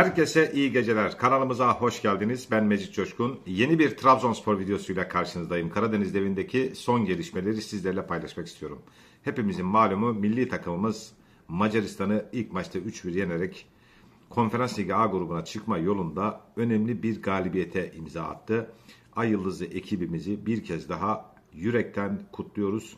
Herkese iyi geceler. Kanalımıza hoş geldiniz. Ben Mecit Coşkun. Yeni bir Trabzonspor videosuyla karşınızdayım. Karadeniz devindeki son gelişmeleri sizlerle paylaşmak istiyorum. Hepimizin malumu milli takımımız Macaristan'ı ilk maçta 3-1 yenerek Konferans Ligi A grubuna çıkma yolunda önemli bir galibiyete imza attı. Ay Yıldızı ekibimizi bir kez daha yürekten kutluyoruz.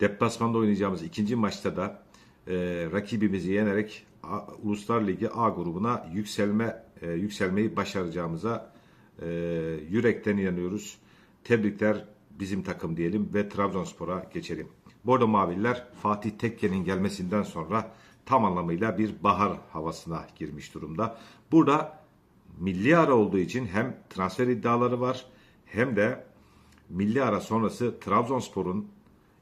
Deplasmanda oynayacağımız ikinci maçta da e, rakibimizi yenerek A, Uluslar Ligi A grubuna yükselme e, yükselmeyi başaracağımıza e, yürekten inanıyoruz. Tebrikler bizim takım diyelim ve Trabzonspor'a geçelim. Bordo Maviller Fatih Tekke'nin gelmesinden sonra tam anlamıyla bir bahar havasına girmiş durumda. Burada milli ara olduğu için hem transfer iddiaları var hem de milli ara sonrası Trabzonspor'un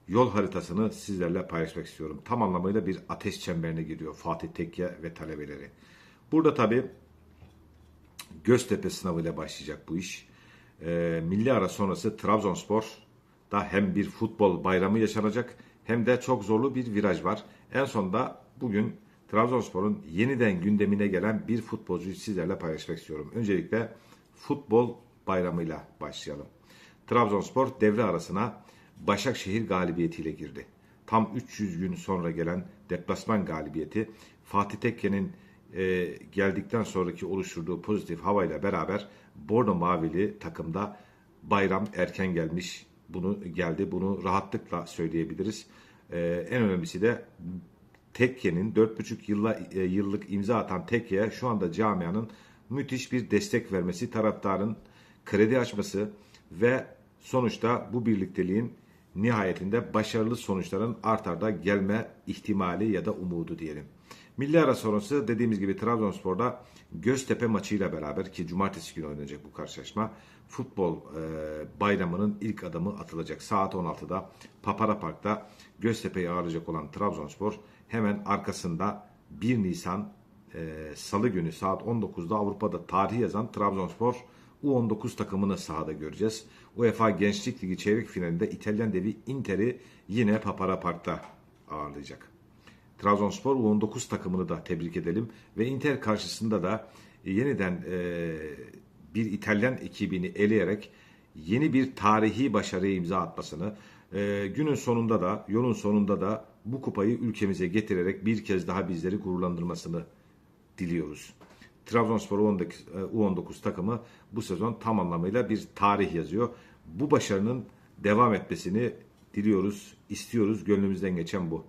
yol haritasını sizlerle paylaşmak istiyorum. Tam anlamıyla bir ateş çemberine giriyor Fatih Tekke ve talebeleri. Burada tabi Göztepe sınavıyla başlayacak bu iş. Ee, milli ara sonrası Trabzonspor da hem bir futbol bayramı yaşanacak hem de çok zorlu bir viraj var. En sonunda bugün Trabzonspor'un yeniden gündemine gelen bir futbolcuyu sizlerle paylaşmak istiyorum. Öncelikle futbol bayramıyla başlayalım. Trabzonspor devre arasına Başakşehir galibiyetiyle girdi. Tam 300 gün sonra gelen deplasman galibiyeti Fatih Tekke'nin e, geldikten sonraki oluşturduğu pozitif havayla beraber Bordo Mavili takımda bayram erken gelmiş. Bunu geldi. Bunu rahatlıkla söyleyebiliriz. E, en önemlisi de Tekke'nin 4,5 yılla, e, yıllık imza atan Tekke'ye şu anda camianın müthiş bir destek vermesi, taraftarın kredi açması ve sonuçta bu birlikteliğin nihayetinde başarılı sonuçların art arda gelme ihtimali ya da umudu diyelim. Milli ara sonrası dediğimiz gibi Trabzonspor'da Göztepe maçıyla beraber ki cumartesi günü oynanacak bu karşılaşma futbol e, bayramının ilk adımı atılacak. Saat 16'da Papara Park'ta Göztepe'yi ağırlayacak olan Trabzonspor hemen arkasında 1 Nisan e, Salı günü saat 19'da Avrupa'da tarih yazan Trabzonspor U19 takımını sahada göreceğiz. UEFA Gençlik Ligi çeyrek finalinde İtalyan devi Inter'i yine Papara Park'ta ağırlayacak. Trabzonspor U19 takımını da tebrik edelim ve Inter karşısında da yeniden e, bir İtalyan ekibini eleyerek yeni bir tarihi başarıya imza atmasını, e, günün sonunda da, yolun sonunda da bu kupayı ülkemize getirerek bir kez daha bizleri gururlandırmasını diliyoruz. Trabzonspor U19, U19 takımı bu sezon tam anlamıyla bir tarih yazıyor. Bu başarının devam etmesini diliyoruz, istiyoruz. Gönlümüzden geçen bu.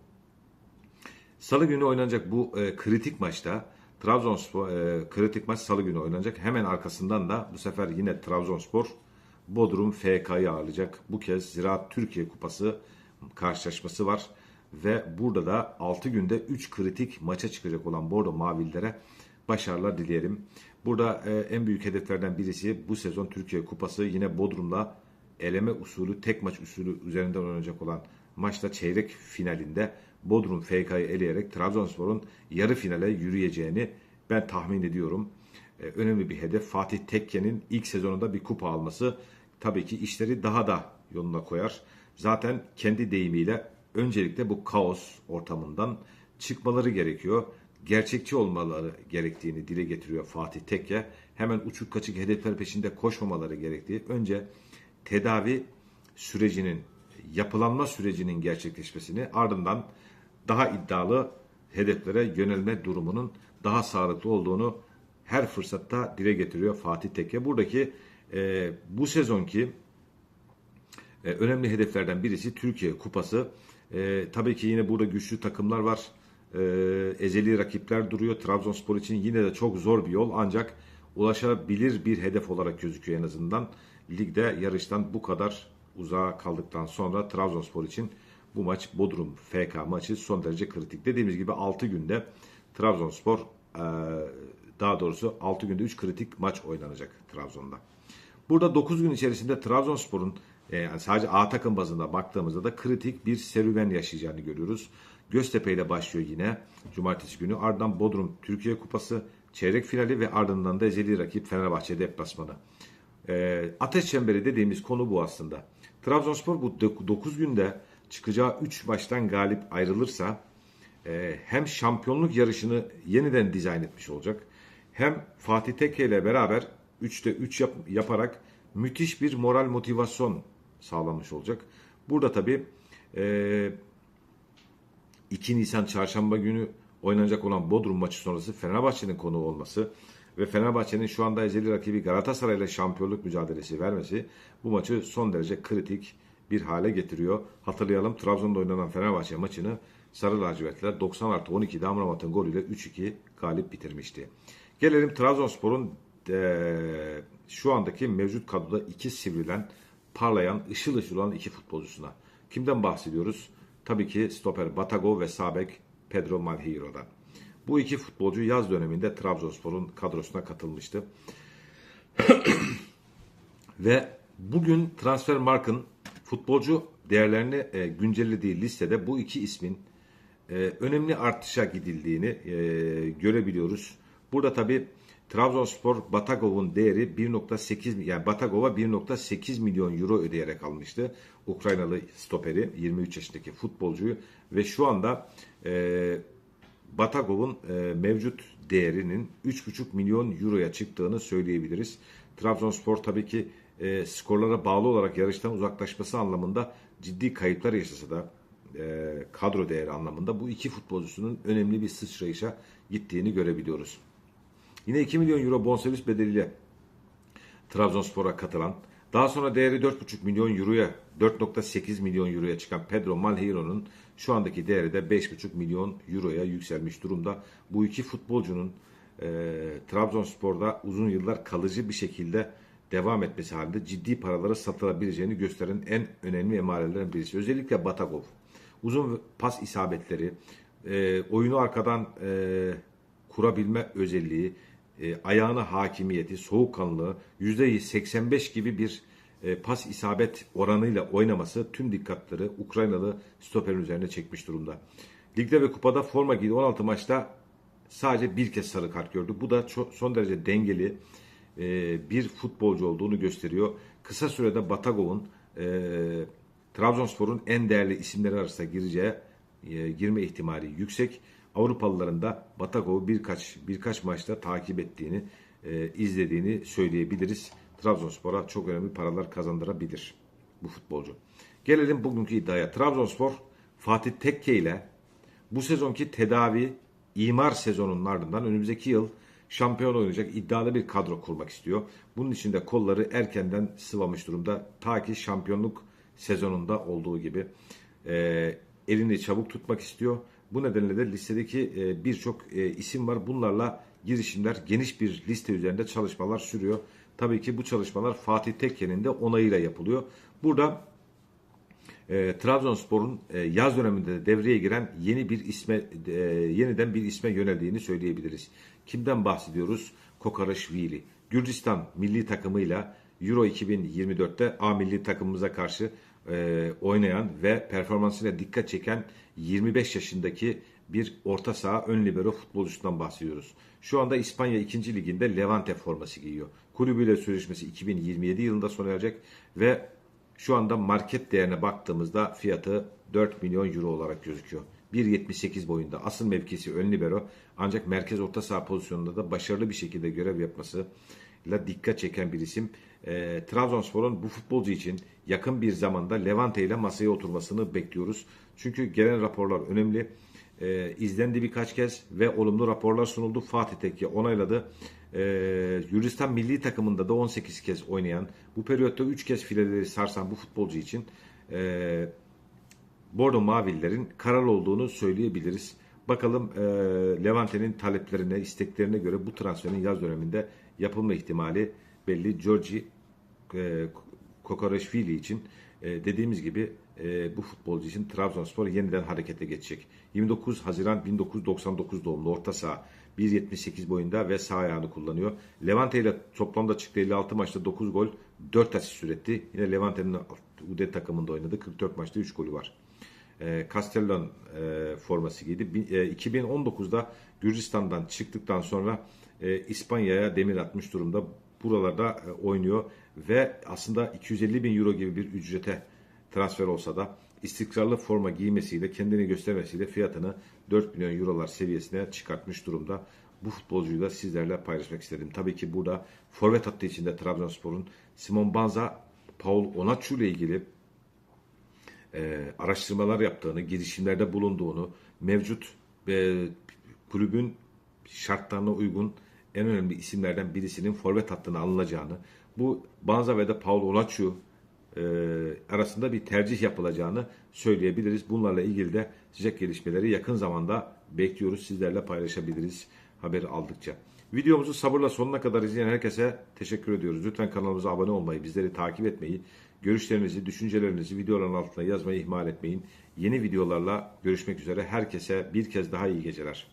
Salı günü oynanacak bu e, kritik maçta Trabzonspor e, kritik maç salı günü oynanacak. Hemen arkasından da bu sefer yine Trabzonspor Bodrum FK'yı ağırlayacak. Bu kez Ziraat Türkiye Kupası karşılaşması var ve burada da 6 günde 3 kritik maça çıkacak olan Bordo Mavillere başarılar dileyelim. Burada e, en büyük hedeflerden birisi bu sezon Türkiye Kupası yine Bodrum'da eleme usulü tek maç usulü üzerinden oynanacak olan maçta çeyrek finalinde Bodrum FK'yı eleyerek Trabzonspor'un yarı finale yürüyeceğini ben tahmin ediyorum. E, önemli bir hedef Fatih Tekke'nin ilk sezonunda bir kupa alması tabii ki işleri daha da yoluna koyar. Zaten kendi deyimiyle öncelikle bu kaos ortamından çıkmaları gerekiyor gerçekçi olmaları gerektiğini dile getiriyor Fatih Tekke. Hemen uçuk kaçık hedefler peşinde koşmamaları gerektiği. Önce tedavi sürecinin, yapılanma sürecinin gerçekleşmesini ardından daha iddialı hedeflere yönelme durumunun daha sağlıklı olduğunu her fırsatta dile getiriyor Fatih Tekke. Buradaki e, bu sezonki e, önemli hedeflerden birisi Türkiye Kupası. E, tabii ki yine burada güçlü takımlar var e, ezeli rakipler duruyor. Trabzonspor için yine de çok zor bir yol ancak ulaşabilir bir hedef olarak gözüküyor en azından. Ligde yarıştan bu kadar uzağa kaldıktan sonra Trabzonspor için bu maç Bodrum FK maçı son derece kritik. Dediğimiz gibi 6 günde Trabzonspor e, daha doğrusu 6 günde 3 kritik maç oynanacak Trabzon'da. Burada 9 gün içerisinde Trabzonspor'un e, sadece A takım bazında baktığımızda da kritik bir serüven yaşayacağını görüyoruz. Göztepe ile başlıyor yine cumartesi günü. Ardından Bodrum Türkiye Kupası çeyrek finali ve ardından da ezeli rakip Fenerbahçe deplasmanı. E, ateş çemberi dediğimiz konu bu aslında. Trabzonspor bu 9 günde çıkacağı 3 maçtan galip ayrılırsa e, hem şampiyonluk yarışını yeniden dizayn etmiş olacak. Hem Fatih Tekke ile beraber 3'te 3 yap, yaparak müthiş bir moral motivasyon sağlamış olacak. Burada tabii e, 2 Nisan çarşamba günü oynanacak olan Bodrum maçı sonrası Fenerbahçe'nin konuğu olması ve Fenerbahçe'nin şu anda ezeli rakibi Galatasaray ile şampiyonluk mücadelesi vermesi bu maçı son derece kritik bir hale getiriyor. Hatırlayalım Trabzon'da oynanan Fenerbahçe maçını Sarı lacivertler 90 artı 12'de Amrabat'ın golüyle 3-2 galip bitirmişti. Gelelim Trabzonspor'un eee, şu andaki mevcut kadroda iki sivrilen, parlayan, ışıl ışıl olan iki futbolcusuna. Kimden bahsediyoruz? Tabii ki stoper Batagov ve Sabek Pedro Malheiro'dan. Bu iki futbolcu yaz döneminde Trabzonspor'un kadrosuna katılmıştı. Ve bugün Transfermarkt'ın futbolcu değerlerini e, güncellediği listede bu iki ismin e, önemli artışa gidildiğini e, görebiliyoruz. Burada tabi Trabzonspor Batagov'un değeri 1.8 yani Batagov'a 1.8 milyon euro ödeyerek almıştı. Ukraynalı stoperi 23 yaşındaki futbolcuyu ve şu anda e, Batagov'un e, mevcut değerinin 3,5 milyon euroya çıktığını söyleyebiliriz. Trabzonspor tabii ki e, skorlara bağlı olarak yarıştan uzaklaşması anlamında ciddi kayıplar yaşasa da e, kadro değeri anlamında bu iki futbolcusunun önemli bir sıçrayışa gittiğini görebiliyoruz. Yine 2 milyon euro bonservis bedeliyle Trabzonspor'a katılan, daha sonra değeri 4,5 milyon euroya, 4,8 milyon euroya çıkan Pedro Malheiro'nun şu andaki değeri de 5,5 milyon euroya yükselmiş durumda. Bu iki futbolcunun e, Trabzonspor'da uzun yıllar kalıcı bir şekilde devam etmesi halinde ciddi paralara satılabileceğini gösteren en önemli emarelerden birisi. Özellikle Batagov. Uzun pas isabetleri, e, oyunu arkadan e, kurabilme özelliği, e, ayağına hakimiyeti, soğukkanlılığı, %85 gibi bir e, pas isabet oranıyla oynaması tüm dikkatleri Ukraynalı stoperin üzerine çekmiş durumda. Ligde ve kupada forma giydi 16 maçta sadece bir kez sarı kart gördü. Bu da çok, son derece dengeli e, bir futbolcu olduğunu gösteriyor. Kısa sürede Batagov'un e, Trabzonspor'un en değerli isimleri arasında gireceği e, girme ihtimali yüksek. Avrupalıların da Batagov'u birkaç birkaç maçta takip ettiğini, e, izlediğini söyleyebiliriz. Trabzonspor'a çok önemli paralar kazandırabilir bu futbolcu. Gelelim bugünkü iddiaya. Trabzonspor Fatih Tekke ile bu sezonki tedavi imar sezonunun ardından önümüzdeki yıl şampiyon oynayacak iddialı bir kadro kurmak istiyor. Bunun için de kolları erkenden sıvamış durumda. Ta ki şampiyonluk sezonunda olduğu gibi e, elini çabuk tutmak istiyor. Bu nedenle de listedeki e, birçok e, isim var. Bunlarla girişimler geniş bir liste üzerinde çalışmalar sürüyor. Tabii ki bu çalışmalar Fatih Tekke'nin de onayıyla yapılıyor. Burada e, Trabzonspor'un e, yaz döneminde de devreye giren yeni bir isme e, yeniden bir isme yöneldiğini söyleyebiliriz. Kimden bahsediyoruz? Kokarashvili. Gürcistan milli takımıyla Euro 2024'te A milli takımımıza karşı e, oynayan ve performansıyla dikkat çeken 25 yaşındaki bir orta saha ön libero futbolcusundan bahsediyoruz. Şu anda İspanya 2. Liginde Levante forması giyiyor. Kulübüyle sözleşmesi 2027 yılında sona erecek ve şu anda market değerine baktığımızda fiyatı 4 milyon euro olarak gözüküyor. 1.78 boyunda asıl mevkisi ön libero ancak merkez orta saha pozisyonunda da başarılı bir şekilde görev yapması ile dikkat çeken bir isim. E, Trabzonspor'un bu futbolcu için yakın bir zamanda Levante ile masaya oturmasını bekliyoruz. Çünkü gelen raporlar önemli. E, izlendi birkaç kez ve olumlu raporlar sunuldu. Fatih Tekke onayladı. E, Yunanistan milli takımında da 18 kez oynayan, bu periyotta 3 kez fileleri sarsan bu futbolcu için e, Bordo Mavillerin karar olduğunu söyleyebiliriz. Bakalım e, Levante'nin taleplerine, isteklerine göre bu transferin yaz döneminde yapılma ihtimali belli. Georgi e, Kokoreşvili için e, dediğimiz gibi e, bu futbolcu için Trabzonspor yeniden harekete geçecek. 29 Haziran 1999 doğumlu orta saha 1.78 boyunda ve sağ ayağını kullanıyor. Levante ile toplamda çıktı 56 maçta 9 gol 4 asist üretti. Yine Levante'nin UD takımında oynadı. 44 maçta 3 golü var. E, Castellon e, forması giydi. E, 2019'da Gürcistan'dan çıktıktan sonra e, İspanya'ya demir atmış durumda. Buralarda e, oynuyor ve aslında 250 bin euro gibi bir ücrete transfer olsa da istikrarlı forma giymesiyle kendini göstermesiyle fiyatını 4 milyon eurolar seviyesine çıkartmış durumda. Bu futbolcuyu da sizlerle paylaşmak istedim. Tabii ki burada forvet hattı içinde Trabzonspor'un Simon Banza, Paul Onaçu ile ilgili e, araştırmalar yaptığını, girişimlerde bulunduğunu, mevcut e, kulübün şartlarına uygun en önemli isimlerden birisinin forvet hattına alınacağını, bu Banza ve de Paul Onaçu e, arasında bir tercih yapılacağını söyleyebiliriz. Bunlarla ilgili de sıcak gelişmeleri yakın zamanda bekliyoruz. Sizlerle paylaşabiliriz haberi aldıkça. Videomuzu sabırla sonuna kadar izleyen herkese teşekkür ediyoruz. Lütfen kanalımıza abone olmayı, bizleri takip etmeyi, görüşlerinizi, düşüncelerinizi videoların altına yazmayı ihmal etmeyin. Yeni videolarla görüşmek üzere. Herkese bir kez daha iyi geceler.